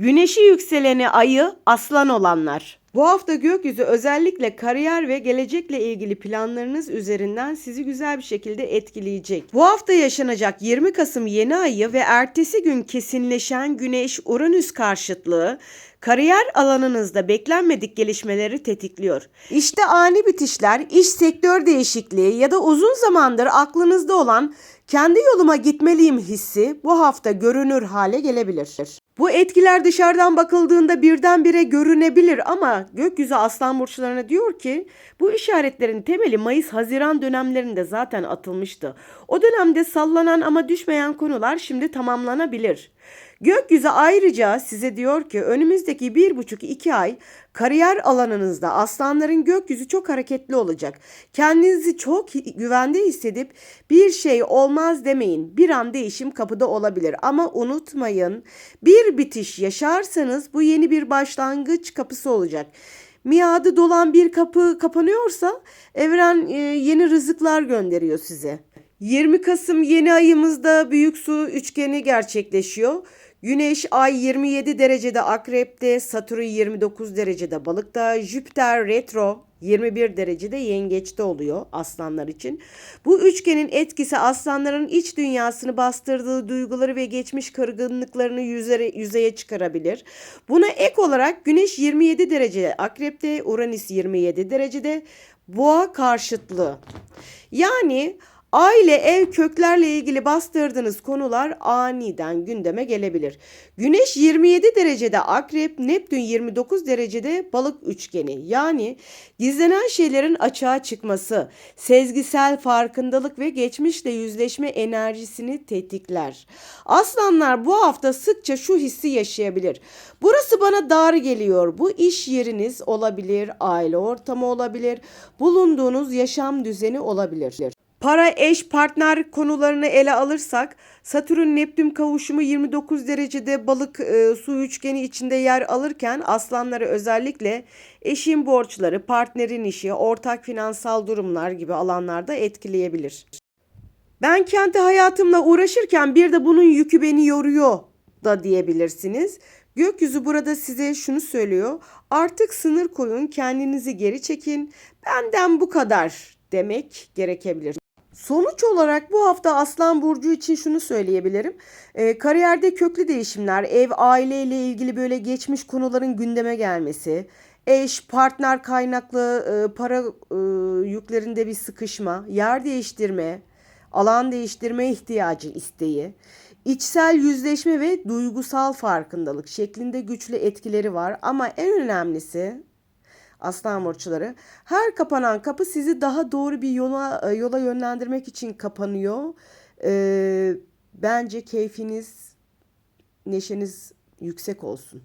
Güneşi yükseleni ayı aslan olanlar. Bu hafta gökyüzü özellikle kariyer ve gelecekle ilgili planlarınız üzerinden sizi güzel bir şekilde etkileyecek. Bu hafta yaşanacak 20 Kasım yeni ayı ve ertesi gün kesinleşen Güneş Uranüs karşıtlığı kariyer alanınızda beklenmedik gelişmeleri tetikliyor. İşte ani bitişler, iş sektör değişikliği ya da uzun zamandır aklınızda olan kendi yoluma gitmeliyim hissi bu hafta görünür hale gelebilir. Bu etkiler dışarıdan bakıldığında birdenbire görünebilir ama gökyüzü aslan burçlarına diyor ki bu işaretlerin temeli Mayıs-Haziran dönemlerinde zaten atılmıştı. O dönemde sallanan ama düşmeyen konular şimdi tamamlanabilir. Gökyüzü ayrıca size diyor ki önümüzdeki bir buçuk iki ay kariyer alanınızda aslanların gökyüzü çok hareketli olacak. Kendinizi çok güvende hissedip bir şey olmaz demeyin. Bir an değişim kapıda olabilir ama unutmayın bir bitiş yaşarsanız bu yeni bir başlangıç kapısı olacak. Miadı dolan bir kapı kapanıyorsa evren e, yeni rızıklar gönderiyor size. 20 Kasım yeni ayımızda büyük su üçgeni gerçekleşiyor. Güneş ay 27 derecede akrepte, Satürn 29 derecede balıkta, Jüpiter retro 21 derecede yengeçte oluyor aslanlar için. Bu üçgenin etkisi aslanların iç dünyasını bastırdığı duyguları ve geçmiş kırgınlıklarını yüzeye, yüzeye çıkarabilir. Buna ek olarak Güneş 27 derecede akrepte, Uranüs 27 derecede boğa karşıtlığı. Yani Aile, ev, köklerle ilgili bastırdığınız konular aniden gündeme gelebilir. Güneş 27 derecede akrep, Neptün 29 derecede balık üçgeni. Yani gizlenen şeylerin açığa çıkması, sezgisel farkındalık ve geçmişle yüzleşme enerjisini tetikler. Aslanlar bu hafta sıkça şu hissi yaşayabilir. Burası bana dar geliyor. Bu iş yeriniz olabilir, aile ortamı olabilir, bulunduğunuz yaşam düzeni olabilir. Para, eş, partner konularını ele alırsak Satürn Neptün kavuşumu 29 derecede balık e, su üçgeni içinde yer alırken aslanları özellikle eşin borçları, partnerin işi, ortak finansal durumlar gibi alanlarda etkileyebilir. Ben kendi hayatımla uğraşırken bir de bunun yükü beni yoruyor da diyebilirsiniz. Gökyüzü burada size şunu söylüyor. Artık sınır koyun, kendinizi geri çekin. Benden bu kadar demek gerekebilir. Sonuç olarak bu hafta Aslan Burcu için şunu söyleyebilirim. E, kariyerde köklü değişimler, ev, aile ile ilgili böyle geçmiş konuların gündeme gelmesi, eş, partner kaynaklı e, para e, yüklerinde bir sıkışma, yer değiştirme, alan değiştirme ihtiyacı, isteği, içsel yüzleşme ve duygusal farkındalık şeklinde güçlü etkileri var. Ama en önemlisi aslan burçları. Her kapanan kapı sizi daha doğru bir yola e, yola yönlendirmek için kapanıyor. Ee, bence keyfiniz, neşeniz yüksek olsun.